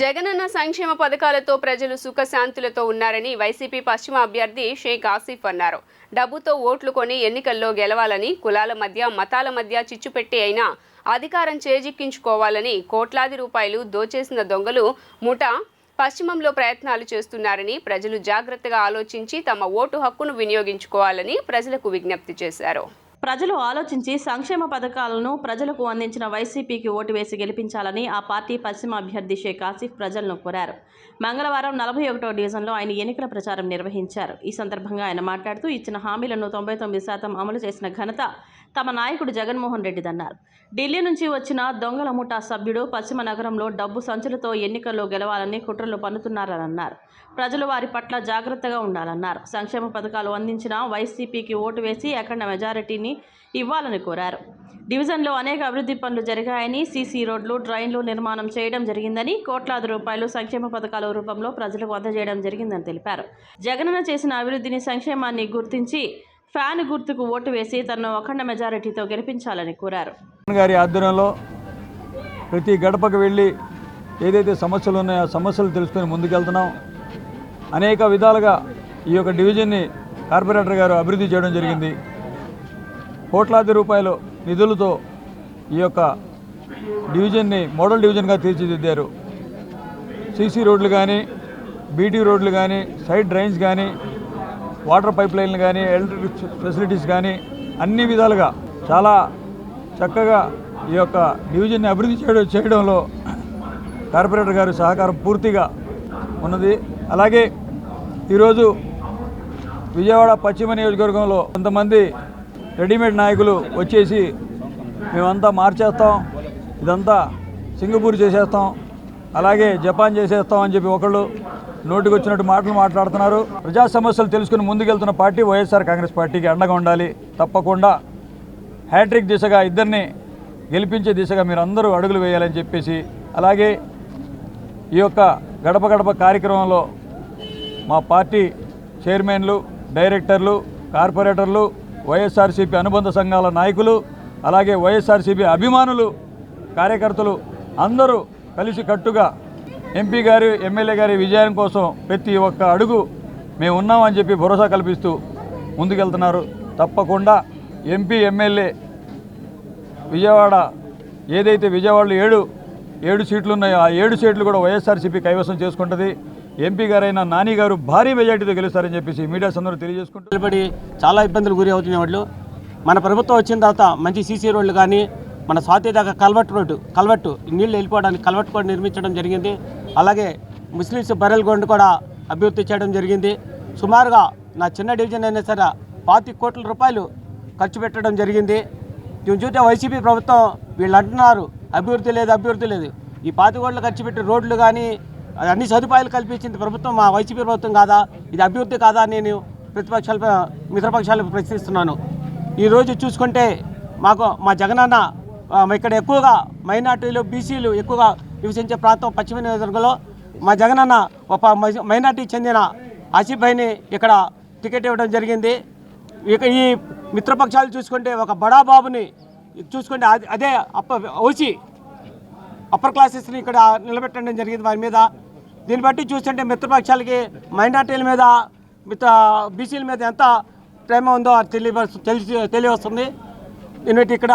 జగనన్న సంక్షేమ పథకాలతో ప్రజలు సుఖశాంతులతో ఉన్నారని వైసీపీ పశ్చిమ అభ్యర్థి షేక్ ఆసిఫ్ అన్నారు. డబ్బుతో ఓట్లు కొని ఎన్నికల్లో గెలవాలని కులాల మధ్య మతాల మధ్య చిచ్చుపెట్టి అయినా అధికారం చేజిక్కించుకోవాలని కోట్లాది రూపాయలు దోచేసిన దొంగలు ముఠా పశ్చిమంలో ప్రయత్నాలు చేస్తున్నారని ప్రజలు జాగ్రత్తగా ఆలోచించి తమ ఓటు హక్కును వినియోగించుకోవాలని ప్రజలకు విజ్ఞప్తి చేశారు. ప్రజలు ఆలోచించి సంక్షేమ పథకాలను ప్రజలకు అందించిన వైసీపీకి ఓటు వేసి గెలిపించాలని ఆ పార్టీ పశ్చిమ అభ్యర్థి షేక్ ఆసిఫ్ ప్రజలను కోరారు. మంగళవారం నలభై ఒకటో డివిజన్లో ఆయన ఎన్నికల ప్రచారం నిర్వహించారు. ఈ సందర్భంగా ఆయన మాట్లాడుతూ ఇచ్చిన హామీలను తొంభై తొమ్మిది శాతం అమలు చేసిన ఘనత తమ నాయకుడు జగన్మోహన్ రెడ్డిదన్నారు ఢిల్లీ నుంచి వచ్చిన దొంగల ముఠా సభ్యుడు పశ్చిమ నగరంలో డబ్బు సంచులతో ఎన్నికల్లో గెలవాలని కుట్రలు పన్నుతున్నారని అన్నారు. ప్రజలు వారి పట్ల జాగ్రత్తగా ఉండాలన్నారు. సంక్షేమ పథకాలు అందించిన వైసీపీకి ఓటు వేసి అఖండ మెజారిటీని ఇవ్వాలని కోరారు. డివిజన్లో అనేక అభివృద్ధి పనులు జరిగాయని సీసీ రోడ్లు డ్రైన్లు నిర్మాణం చేయడం జరిగిందని కోట్లాది రూపాయలు సంక్షేమ పథకాల రూపంలో ప్రజలకు అందజేయడం జరిగిందని తెలిపారు. జగనన్న చేసిన అభివృద్ధిని సంక్షేమాన్ని గుర్తించి ఫ్యాన్ గుర్తుకు ఓటు వేసి తనను అఖండ మెజారిటీతో గెలిపించాలని కోరారు. గారి ఆధ్వర్యంలో ప్రతి గడపకు వెళ్ళి ఏదైతే సమస్యలు ఉన్నాయో ఆ సమస్యలు తెలుసుకొని ముందుకెళ్తున్నాం. అనేక విధాలుగా ఈ యొక్క డివిజన్ని కార్పొరేటర్ గారు అభివృద్ధి చేయడం జరిగింది. కోట్లాది రూపాయలు నిధులతో ఈ యొక్క డివిజన్ని మోడల్ డివిజన్గా తీర్చిదిద్దారు. సీసీ రోడ్లు కానీ బీటీ రోడ్లు కానీ సైడ్ డ్రైన్స్ కానీ వాటర్ పైప్ లైన్లు కానీ ఎలక్ట్రిక్ ఫెసిలిటీస్ కానీ అన్ని విధాలుగా చాలా చక్కగా ఈ యొక్క డివిజన్ని అభివృద్ధి చేయడం చేయడంలో కార్పొరేటర్ గారి సహకారం పూర్తిగా ఉన్నది. అలాగే ఈరోజు విజయవాడ పశ్చిమ నియోజకవర్గంలో కొంతమంది రెడీమేడ్ నాయకులు వచ్చేసి మేమంతా మార్చేస్తాం. ఇదంతా సింగపూర్ చేసేస్తాం. అలాగే జపాన్ చేసేస్తాం అని చెప్పి ఒకళ్ళు నోటికి వచ్చినట్టు మాటలు మాట్లాడుతున్నారు. ప్రజా సమస్యలు తెలుసుకుని ముందుకెళ్తున్న పార్టీ వైఎస్ఆర్ కాంగ్రెస్ పార్టీకి అండగా ఉండాలి. తప్పకుండా హ్యాట్రిక్ దిశగా ఇద్దరిని గెలిపించే దిశగా మీరు అందరూ అడుగులు వేయాలని చెప్పేసి అలాగే ఈ యొక్క గడప గడప కార్యక్రమంలో మా పార్టీ చైర్మన్లు డైరెక్టర్లు కార్పొరేటర్లు వైఎస్ఆర్సీపీ అనుబంధ సంఘాల నాయకులు అలాగే వైఎస్ఆర్సీపీ అభిమానులు కార్యకర్తలు అందరూ కలిసి కట్టుగా ఎంపీ గారి ఎమ్మెల్యే గారి విజయం కోసం ప్రతి ఒక్క అడుగు మేము ఉన్నామని చెప్పి భరోసా కల్పిస్తూ ముందుకెళ్తున్నారు. తప్పకుండా ఎంపీ ఎమ్మెల్యే విజయవాడ ఏదైతే విజయవాడలో ఏడు ఏడు సీట్లు ఉన్నాయో ఆ ఏడు సీట్లు కూడా వైఎస్ఆర్సీపీ కైవసం చేసుకుంటుంది. ఎంపీ గారైన నాని గారు భారీ మెజార్టీతో గెలుస్తారని చెప్పేసి మీడియా సందరూ తెలియజేసుకుంటారు నిలబడి చాలా ఇబ్బందులు గురి అవుతున్న వాళ్ళు. మన ప్రభుత్వం వచ్చిన తర్వాత మంచి సీసీ రోడ్లు కానీ మన స్వాతి దాకా కల్వట్ రోడ్డు కల్వట్టు నీళ్ళు వెళ్ళిపోవడానికి కల్వట్ కూడా నిర్మించడం జరిగింది. అలాగే ముస్లిమ్స్ బర్రెల్ గొండు కూడా అభివృద్ధి చేయడం జరిగింది. సుమారుగా నా చిన్న డివిజన్ అయినా సరే పాతి కోట్ల రూపాయలు ఖర్చు పెట్టడం జరిగింది. మేము చూస్తే వైసీపీ ప్రభుత్వం వీళ్ళు అంటున్నారు అభివృద్ధి లేదు అభివృద్ధి లేదు. ఈ పాతి కోట్లు ఖర్చు పెట్టి రోడ్లు కానీ అన్ని సదుపాయాలు కల్పించింది ప్రభుత్వం మా వైసీపీ ప్రభుత్వం కాదా? ఇది అభివృద్ధి కాదా నేను ప్రతిపక్షాలు మిత్రపక్షాలు ప్రశ్నిస్తున్నాను. ఈరోజు చూసుకుంటే మాకు మా జగనన్న ఇక్కడ ఎక్కువగా మైనార్టీలు బీసీలు ఎక్కువగా నివసించే ప్రాంతం పశ్చిమ నియోజకవర్గంలో. మా జగనన్న ఒక మైనార్టీ చెందిన ఆసిఫ్ భాయ్ని ఇక్కడ టికెట్ ఇవ్వడం జరిగింది. ఇక ఈ మిత్రపక్షాలు చూసుకుంటే ఒక బడా బాబుని చూసుకుంటే అదే అప్ప ఓసి అప్పర్ క్లాసెస్ని ఇక్కడ నిలబెట్టడం జరిగింది వారి మీద. దీన్ని బట్టి చూస్తుంటే మిత్రపక్షాలకి మైనార్టీల మీద మిత్ర బీసీల మీద ఎంత ప్రేమ ఉందో అది తెలియ తెలిసి తెలియవస్తుంది దీన్ని ఇక్కడ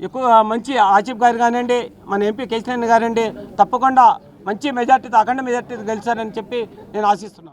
ఎక్కువ మంచి ఆసిఫ్ గారు కానివ్వండి మన ఎంపీ కేసీఆర్ గారండి తప్పకుండా మంచి మెజార్టీతో అఖండ మెజార్టీతో గెలిచారని చెప్పి నేను ఆశిస్తున్నాను.